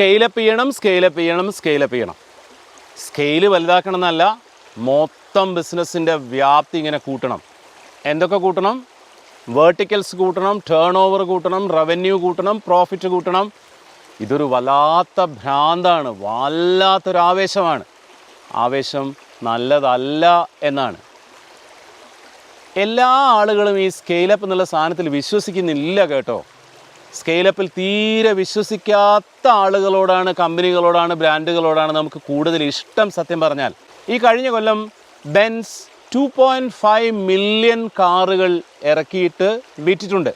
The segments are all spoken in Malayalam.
സ്കെയിലപ്പ് ചെയ്യണം സ്കെയിലപ്പ് ചെയ്യണം സ്കെയിലപ്പ് ചെയ്യണം. സ്കെയിൽ വലുതാക്കണം എന്നല്ല മൊത്തം ബിസിനസ്സിന്റെ വ്യാപ്തി ഇങ്ങനെ കൂട്ടണം. എന്തൊക്കെ കൂട്ടണം? വേർട്ടിക്കൽസ് കൂട്ടണം ടേൺ ഓവർ കൂട്ടണം റവന്യൂ കൂട്ടണം പ്രോഫിറ്റ് കൂട്ടണം. ഇതൊരു വല്ലാത്ത ഭ്രാന്താണ് വല്ലാത്തൊരു ആവേശമാണ് ആവേശം നല്ലതല്ല എന്നാണ്. എല്ലാ ആളുകളും ഈ സ്കെയിലപ്പ് എന്നുള്ള സാധനത്തിൽ വിശ്വസിക്കുന്നില്ല കേട്ടോ. സ്കെയിലപ്പിൽ തീരെ വിശ്വസിക്കാത്ത ആളുകളോടാണ് കമ്പനികളോടാണ് ബ്രാൻഡുകളോടാണ് നമുക്ക് കൂടുതൽ ഇഷ്ടം സത്യം പറഞ്ഞാൽ. ഈ കഴിഞ്ഞ കൊല്ലം Benz two point five million കാറുകൾ ഇറക്കിയിട്ട് വിറ്റിട്ടുണ്ട്.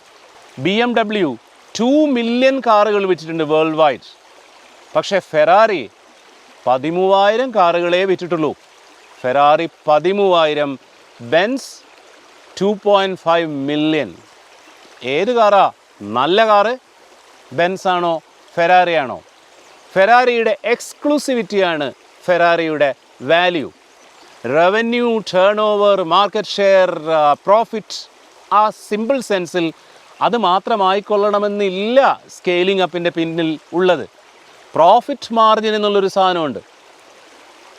B M W two million കാറുകൾ വിറ്റിട്ടുണ്ട് വേൾഡ് വൈഡ് പക്ഷേ ഫെറാറി പതിമൂവായിരം കാറുകളെ വിറ്റിട്ടുള്ളൂ. ഫെറാറി പതിമൂവായിരം Benz two point five million ഏത് കാറാ? നല്ല കാറ് ബെൻസാണോ ആണോ ഫെറാറി ആണോ ഫെറാറിയുടെ എക്സ്ക്ലൂസിവിറ്റിയാണ് ഫെറാറിയുടെ value. Revenue turnover market share profit ആ സിമ്പിൾ സെൻസിൽ അത് മാത്രമായിക്കൊള്ളണമെന്നില്ല സ്കെയിലിംഗ് അപ്പിന്റെ പിന്നിൽ ഉള്ളത്. പ്രോഫിറ്റ് മാർജിൻ എന്നുള്ളൊരു സാധനമുണ്ട്.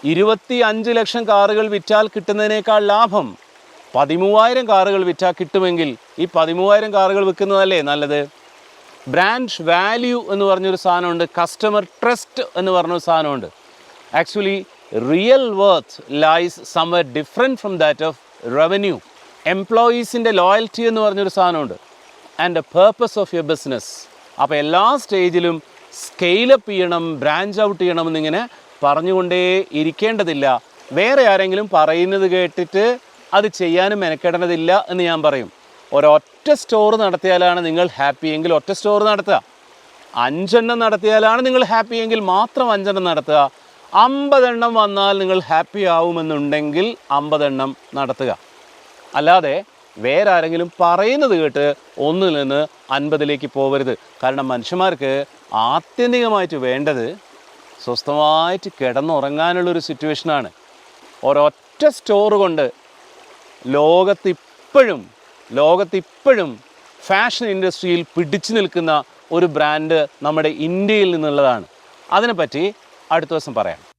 ഇരുപത്തി അഞ്ച് ലക്ഷം കാറുകൾ വിറ്റാൽ കിട്ടുന്നതിനേക്കാൾ ലാഭം പതിമൂവായിരം കാറുകൾ വിറ്റാൽ കിട്ടുമെങ്കിൽ ഈ പതിമൂവായിരം കാറുകൾ വിൽക്കുന്നതല്ലേ നല്ലത്? ബ്രാൻഡ് വാല്യൂ എന്ന് പറഞ്ഞൊരു സാധനമുണ്ട് കസ്റ്റമർ ട്രസ്റ്റ് എന്ന് പറഞ്ഞൊരു സാധനമുണ്ട്. Actually real worth lies somewhere different from that of revenue എംപ്ലോയീസിന്റെ loyalty എന്ന് പറഞ്ഞൊരു സാധനമുണ്ട്. And a purpose of your business അപ്പോൾ എല്ലാ സ്റ്റേജിലും സ്കെയിലപ്പ് ചെയ്യണം ബ്രാഞ്ച് ഔട്ട് ചെയ്യണം എന്നിങ്ങനെ പറഞ്ഞുകൊണ്ടേ ഇരിക്കേണ്ടതില്ല വേറെ ആരെങ്കിലും പറയുന്നത് കേട്ടിട്ട് അത് ചെയ്യാനും മെനക്കെടേണ്ടതില്ല എന്ന് ഞാൻ പറയും. ഒരൊറ്റ സ്റ്റോർ നടത്തിയാലാണ് നിങ്ങൾ ഹാപ്പി എങ്കിൽ ഒറ്റ സ്റ്റോർ നടത്തുക. അഞ്ചെണ്ണം നടത്തിയാലാണ് നിങ്ങൾ ഹാപ്പി എങ്കിൽ മാത്രം അഞ്ചെണ്ണം നടത്തുക. അമ്പതെണ്ണം വന്നാൽ നിങ്ങൾ ഹാപ്പി ആവുമെന്നുണ്ടെങ്കിൽ അമ്പതെണ്ണം നടത്തുക. അല്ലാതെ വേറെ ആരെങ്കിലും പറയുന്നത് കേട്ട് ഒന്നിൽ നിന്ന് അൻപതിലേക്ക് പോകരുത് കാരണം മനുഷ്യന്മാർക്ക് ആത്യന്തികമായിട്ട് വേണ്ടത് സ്വസ്ഥമായിട്ട് കിടന്നുറങ്ങാനുള്ളൊരു സിറ്റുവേഷനാണ് ഒരൊറ്റ സ്റ്റോർ കൊണ്ട് ലോകത്ത് ഇപ്പോഴും ലോകത്ത് ഇപ്പോഴും ഫാഷൻ ഇൻഡസ്ട്രിയിൽ പിടിച്ചു നിൽക്കുന്ന ഒരു ബ്രാൻഡ് നമ്മുടെ ഇന്ത്യയിൽ നിന്നുള്ളതാണ്. അതിനെപ്പറ്റി അടുത്ത ദിവസം പറയാം.